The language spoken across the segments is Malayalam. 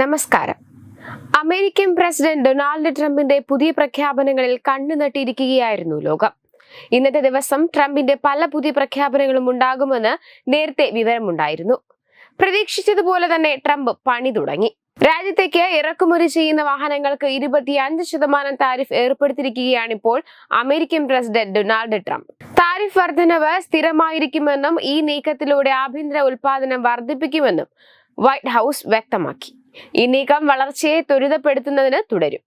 നമസ്കാരം. അമേരിക്കൻ പ്രസിഡന്റ് ഡൊണാൾഡ് ട്രംപിന്റെ പുതിയ പ്രഖ്യാപനങ്ങളിൽ കണ്ണു നട്ടിയിരിക്കുകയായിരുന്നു ലോകം. ഇന്നത്തെ ദിവസം ട്രംപിന്റെ പല പുതിയ പ്രഖ്യാപനങ്ങളും ഉണ്ടാകുമെന്ന് നേരത്തെ വിവരമുണ്ടായിരുന്നു. പ്രതീക്ഷിച്ചതുപോലെ തന്നെ ട്രംപ് പണി തുടങ്ങി. രാജ്യത്തേക്ക് ഇറക്കുമതി ചെയ്യുന്ന വാഹനങ്ങൾക്ക് ഇരുപത്തിയഞ്ച് ശതമാനം tariff ഏർപ്പെടുത്തിയിരിക്കുകയാണിപ്പോൾ American president Donald Trump. Tariff വർധനവ് സ്ഥിരമായിരിക്കുമെന്നും ഈ നീക്കത്തിലൂടെ ആഭ്യന്തര ഉൽപാദനം വർദ്ധിപ്പിക്കുമെന്നും വൈറ്റ് ഹൗസ് വ്യക്തമാക്കി. ഈ നീക്കം വളർച്ചയെ ത്വരിതപ്പെടുത്തുന്നതിന് തുടരും.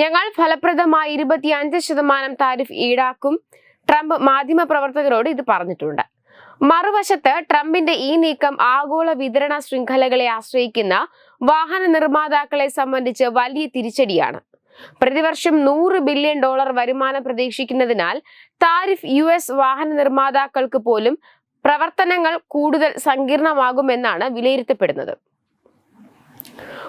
ഞങ്ങൾ ഫലപ്രദമായി ഇരുപത്തിയഞ്ച് ശതമാനം താരിഫ് ഈടാക്കും ട്രംപ് മാധ്യമ പ്രവർത്തകരോട് ഇത് പറഞ്ഞിട്ടുണ്ട്. മറുവശത്ത് ട്രംപിന്റെ ഈ നീക്കം ആഗോള വിതരണ ശൃംഖലകളെ ആശ്രയിക്കുന്ന വാഹന നിർമ്മാതാക്കളെ സംബന്ധിച്ച് വലിയ തിരിച്ചടിയാണ്. പ്രതിവർഷം നൂറ് ബില്യൺ ഡോളർ വരുമാനം പ്രതീക്ഷിക്കുന്നതിനാൽ താരിഫ് യു എസ് വാഹന നിർമ്മാതാക്കൾക്ക് പോലും പ്രവർത്തനങ്ങൾ കൂടുതൽ സങ്കീർണമാകുമെന്നാണ് വിലയിരുത്തപ്പെടുന്നത്.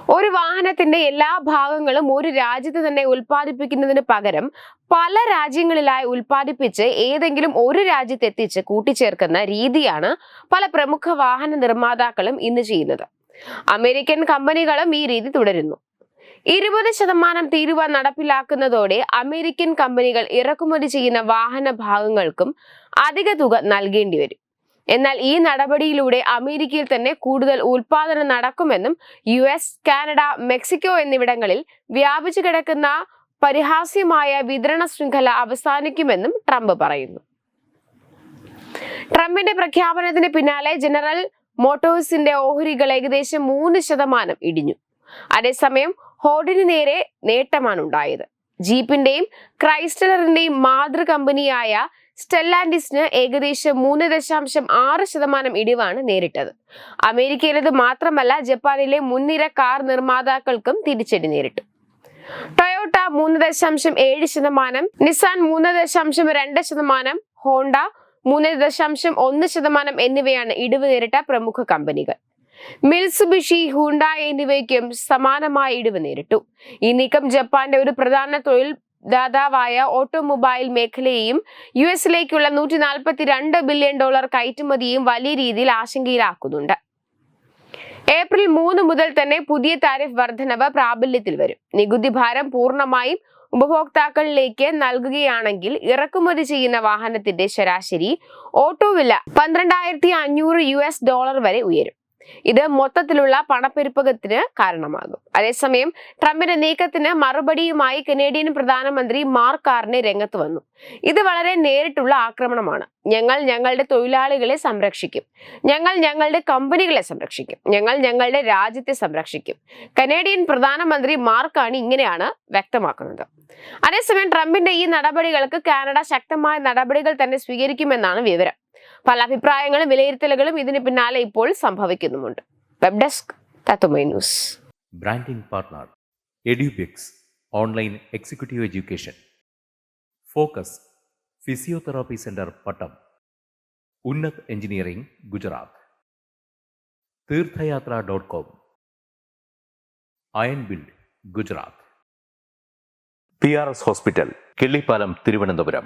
ഒരു വാഹനത്തിന്റെ എല്ലാ ഭാഗങ്ങളും ഒരു രാജ്യത്ത് തന്നെ ഉൽപ്പാദിപ്പിക്കുന്നതിന് പകരം പല രാജ്യങ്ങളിലായി ഉൽപ്പാദിപ്പിച്ച് ഏതെങ്കിലും ഒരു രാജ്യത്ത് എത്തിച്ച് കൂട്ടിച്ചേർക്കുന്ന രീതിയാണ് പല പ്രമുഖ വാഹന നിർമ്മാതാക്കളും ഇന്ന് ചെയ്യുന്നത്. അമേരിക്കൻ കമ്പനികളും ഈ രീതി തുടരുന്നു. ഇരുപത് ശതമാനം തീരുവ നടപ്പിലാക്കുന്നതോടെ അമേരിക്കൻ കമ്പനികൾ ഇറക്കുമതി ചെയ്യുന്ന വാഹന ഭാഗങ്ങൾക്കും അധിക തുക നൽകേണ്ടി വരും. എന്നാൽ ഈ നടപടിയിലൂടെ അമേരിക്കയിൽ തന്നെ കൂടുതൽ ഉൽപാദനം നടക്കുമെന്നും യു എസ് കാനഡ മെക്സിക്കോ എന്നിവിടങ്ങളിൽ വ്യാപിച്ചു കിടക്കുന്ന പരിഹാസ്യമായ വിതരണ ശൃംഖല അവസാനിക്കുമെന്നും ട്രംപ് പറയുന്നു. ട്രംപിന്റെ പ്രഖ്യാപനത്തിന് പിന്നാലെ ജനറൽ മോട്ടോഴ്സിന്റെ ഓഹരികൾ ഏകദേശം മൂന്ന് ശതമാനം ഇടിഞ്ഞു. അതേസമയം ഹോർഡിന് നേരെ നേട്ടമാണ് ഉണ്ടായത് ജീപ്പിന്റെയും ക്രൈസ്റ്റലറിന്റെയും മാതൃ കമ്പനിയായ സ്റ്റെല്ലാൻഡിസിന് ഏകദേശം മൂന്ന് ദശാംശം ആറ് ശതമാനം ഇടിവാണ് നേരിട്ടത്. അമേരിക്കയിലത് മാത്രമല്ല ജപ്പാനിലെ മുൻനിര കാർ നിർമ്മാതാക്കൾക്കും തിരിച്ചടി നേരിട്ടു. ടൊയോട്ട മൂന്ന് ദശാംശം ഏഴ് ശതമാനം നിസാൻ മൂന്ന് ദശാംശം രണ്ട് ശതമാനം ഹോണ്ട മൂന്ന് ദശാംശം ഒന്ന് ശതമാനം എന്നിവയാണ് ഇടിവ് നേരിട്ട പ്രമുഖ കമ്പനികൾ. മിൽസുബിഷി ഹുണ്ട എന്നിവയ്ക്കും സമാനമായ ഇടിവ് നേരിട്ടു. ഈ നീക്കം ജപ്പാന്റെ ഒരു പ്രധാന തൊഴിൽ ദാതാവായ ഓട്ടോമൊബൈൽ മേഖലയെയും യു എസിലേക്കുള്ള നൂറ്റി നാൽപ്പത്തി രണ്ട് ബില്യൺ ഡോളർ കയറ്റുമതിയും വലിയ രീതിയിൽ ആശങ്കയിലാക്കുന്നുണ്ട്. ഏപ്രിൽ മൂന്ന് മുതൽ തന്നെ പുതിയ താരിഫ് വർധനവ് പ്രാബല്യത്തിൽ വരും. നികുതി ഭാരം പൂർണമായും ഉപഭോക്താക്കളിലേക്ക് നൽകുകയാണെങ്കിൽ ഇറക്കുമതി ചെയ്യുന്ന വാഹനത്തിന്റെ ശരാശരി ഓട്ടോ വില പന്ത്രണ്ടായിരത്തി അഞ്ഞൂറ് യു എസ് ഡോളർ വരെ ഉയരും. ഇത് മൊത്തത്തിലുള്ള പണപ്പെരുപ്പകത്തിന് കാരണമാകും. അതേസമയം ട്രംപിന്റെ നീക്കത്തിന് മറുപടിയുമായി കനേഡിയൻ പ്രധാനമന്ത്രി മാർക്ക് കാറിനെ രംഗത്ത് വന്നു. ഇത് വളരെ നേരിട്ടുള്ള ആക്രമണമാണ്. ഞങ്ങൾ ഞങ്ങളുടെ തൊഴിലാളികളെ സംരക്ഷിക്കും. ഞങ്ങൾ ഞങ്ങളുടെ കമ്പനികളെ സംരക്ഷിക്കും. ഞങ്ങൾ ഞങ്ങളുടെ രാജ്യത്തെ സംരക്ഷിക്കും. കനേഡിയൻ പ്രധാനമന്ത്രി മാർക്കാണ് ഇങ്ങനെയാണ് വ്യക്തമാക്കുന്നത്. അതേസമയം ട്രംപിന്റെ ഈ നടപടികൾക്ക് കാനഡ ശക്തമായ നടപടികൾ തന്നെ സ്വീകരിക്കുമെന്നാണ് വിവരം. പല അഭിപ്രായങ്ങളും വിലയിരുത്തലുകളും ഇതിന് പിന്നാലെ ഇപ്പോൾ സംഭവിക്കുന്നുമുണ്ട്. വെബ് ഡെസ്ക് തത്തുമൈ news branding partner Edubix online executive education focus physiotherapy centre Pattom Unnath engineering Gujarat Theerthayathra dot com iron build Gujarat P R S hospital Killipalam Thiruvananthapuram